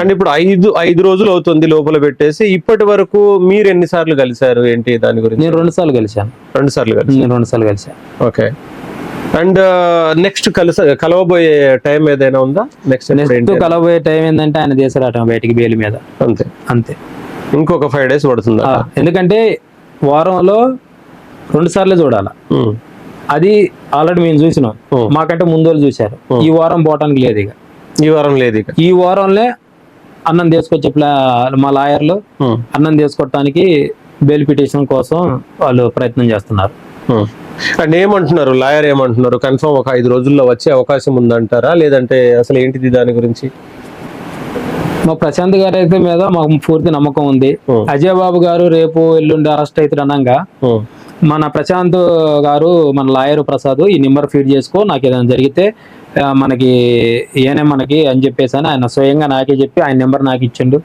And ఇప్పుడు ఐదు ఐదు రోజులు అవుతుంది లోపల పెట్టేసి ఇప్పటి వరకు మీరు ఎన్ని సార్లు కలిశారు? ఏంటి దాని గురించి? నేను రెండు సార్లు కలిశాను. రెండు సార్లు కలిసి నేను రెండు సార్లు కలిశాను. ఓకే. అండ్ నెక్స్ట్ కలిస కలవబోయే టైం ఏదైనా ఉందా? నెక్స్ట్ నెక్స్ట్ కలబోయే టైం ఏంటంటే ఆయన తీసుకురావటం బయటికి బేలి మీద. అంతే. అంతే. ఇంకొక ఫైవ్ డేస్ పడుతుందా? ఎందుకంటే వారంలో రెండు సార్లు చూడాలి. ఉమ్, అది ఆల్రెడీ మేము చూసినాం. Hmm. మాకంటే ముందు వాళ్ళు చూశారు. Hmm. ఈ వారం పోవటానికి లేదు ఇక. ఈ వారం లేదు ఇక. ఈ వారంలో అన్నం తీసుకొచ్చే మా లాయర్లు అన్నం తీసుకోవటానికి బెయిల్ పిటిషన్ కోసం వాళ్ళు ప్రయత్నం చేస్తున్నారు. అండ్ ఏమంటున్నారు? లాయర్ ఏమంటున్నారు? కన్ఫర్మ్ ఒక ఐదు రోజుల్లో వచ్చే అవకాశం ఉందంటారా? లేదంటే అసలు ఏంటిది దాని గురించి? మా ప్రశాంత్ గారి అయితే మీద మాకు పూర్తి నమ్మకం ఉంది. అజయ్ బాబు గారు రేపు ఎల్లుండి అరెస్ట్ అవుతారు అనగా. మన ప్రశాంత్ గారు మన లాయర్ ప్రసాద్ ఈ నెంబర్ ఫీడ్ చేసుకో నాకు ఏదైనా జరిగితే మనకి ఏనే మనకి అని చెప్పేసి ఆయన స్వయంగా నాకే చెప్పి ఆయన నెంబర్ నాకు ఇచ్చిండు.